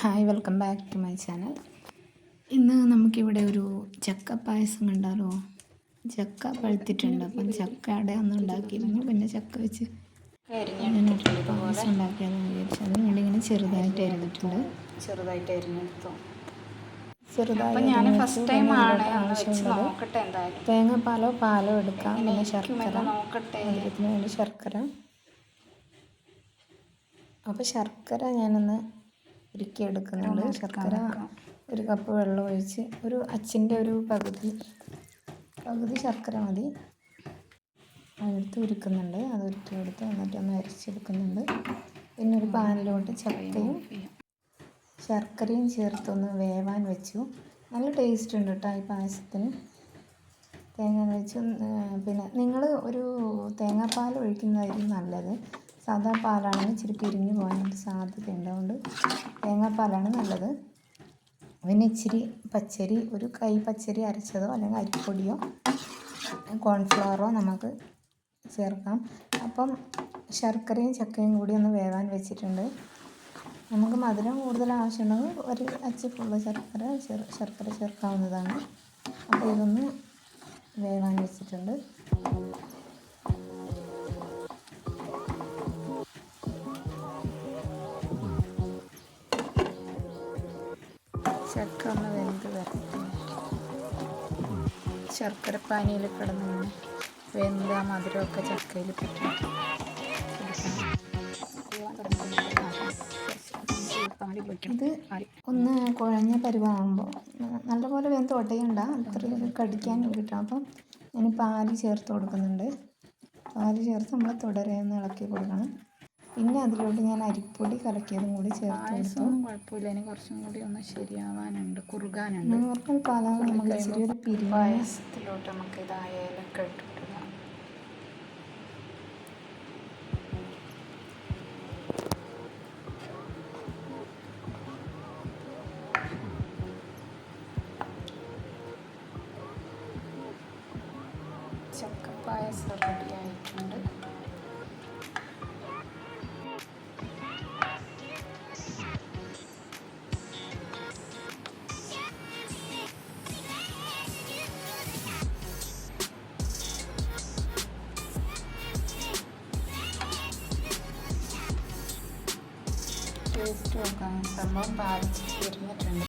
Hi welcome back to my channel. ഇന്ന് നമുക്കിവിടെ ഒരു ചക്ക പായസം കണ്ടാലോ? ചക്ക പഴുത്തിട്ടുണ്ട്. അപ്പം ചക്കയുടെ അന്ന് ഉണ്ടാക്കിയിരുന്നു. പിന്നെ ചക്ക വെച്ച് പായസം ഉണ്ടാക്കിയാന്ന് വിചാരിച്ചു. ഇങ്ങനെ ചെറുതായിട്ട് അരിഞ്ഞിട്ടുണ്ട്. ചെറുതായിട്ട് അരിഞ്ഞെടുത്തു. ചെറുതായി ഞാൻ ഫസ്റ്റ് വെച്ച് ടൈം പിന്നെ ആണ് ഇതിലോട്ട് വെച്ച് ആവശ്യമുള്ളത് നോക്കട്ടെ എന്തായാലും. തേങ്ങാപ്പാലോ പാലോ എടുക്കാം. പിന്നെ ശർക്കര. വേണ്ടി ശർക്കര. അപ്പോൾ ശർക്കര ഞാനൊന്ന് ഉരുക്കി എടുക്കുന്നുണ്ട്. ശർക്കര ഒരു കപ്പ് വെള്ളം ഒഴിച്ച് ഒരു അച്ചിന്റെ ഒരു പകുതി പകുതി ശർക്കര മതി. അതെടുത്ത് ഉരുക്കുന്നുണ്ട്. അത് ഉരുക്കി എടുത്ത് എന്നിട്ട് ഒന്ന് അരിച്ചെടുക്കുന്നുണ്ട്. പിന്നെ ഒരു പാനിലോട്ട് ചക്കയും ശർക്കരയും ചേർത്തൊന്ന് വേവാൻ വെച്ചു. നല്ല ടേസ്റ്റ് ഉണ്ട് കേട്ടോ ഈ പായസത്തിന്. തേങ്ങ വെച്ച് പിന്നെ നിങ്ങൾ ഒരു തേങ്ങാപ്പാൽ ഒഴിക്കുന്നതായിരിക്കും നല്ലത്. സാധാ പാലാണെങ്കിൽ ഇച്ചിരി പിരിഞ്ഞു പോകാനായിട്ട് സാധ്യതയുണ്ട്. അതുകൊണ്ട് തേങ്ങാപ്പാലാണ് നല്ലത്. പിന്നെ ഇച്ചിരി പച്ചരി ഒരു കൈ പച്ചരി അരച്ചതോ അല്ലെങ്കിൽ അരിപ്പൊടിയോ കോൺഫ്ലവറോ നമുക്ക് ചേർക്കാം. അപ്പം ശർക്കരയും ചക്കയും കൂടി ഒന്ന് വേവാൻ വെച്ചിട്ടുണ്ട്. നമുക്ക് മധുരം കൂടുതൽ ആവശ്യമുണ്ടെങ്കിൽ ഒരു അച്ചി ഫുള്ള് ശർക്കര ശർക്കര ചേർക്കാവുന്നതാണ്. അപ്പോൾ ഇതൊന്ന് വേവാൻ വെച്ചിട്ടുണ്ട്. ചക്ക ഒന്ന് വെന്ത് വരട്ടെ. ശർക്കര പാനിയിൽ കിടന്ന് വെന്ത് ആ മധുരമൊക്കെ ചക്കയിൽ പറ്റി. ഇത് ഒന്ന് കുഴഞ്ഞ പരുവാകുമ്പോൾ നല്ലപോലെ വെന്ത് ഒടയണ്ട. അത്ര കടിക്കാൻ കിട്ടും അപ്പം ഞാൻ പാൽ ചേർത്ത് കൊടുക്കുന്നുണ്ട്. പാൽ ചേർത്ത് നമ്മൾ തുടരെ ഒന്ന് ഇളക്കി കൊടുക്കണം. പിന്നെ അതിലോട്ട് ഞാൻ അരിപ്പൊടി കലക്കിയതും കൂടി ചേർത്ത് കൊടുത്തു. കുഴപ്പമില്ല. ഇനി കുറച്ചും കൂടി ഒന്ന് ശരിയാവാനുണ്ട് കുറുകാനുണ്ട്. നോർമൽ പാലാണ് നമുക്ക് ചെറിയൊരു പായസത്തിലോട്ട് നമുക്ക് ഇത് ഏലക്ക ഇട്ടിട്ടില്ല ചക്കപ്പായസം റെഡി ആയിട്ടുണ്ട്. ടേസ്റ്റ് നോക്കാം സംഭവം പാലിച്ച് തിരിഞ്ഞിട്ടുണ്ട്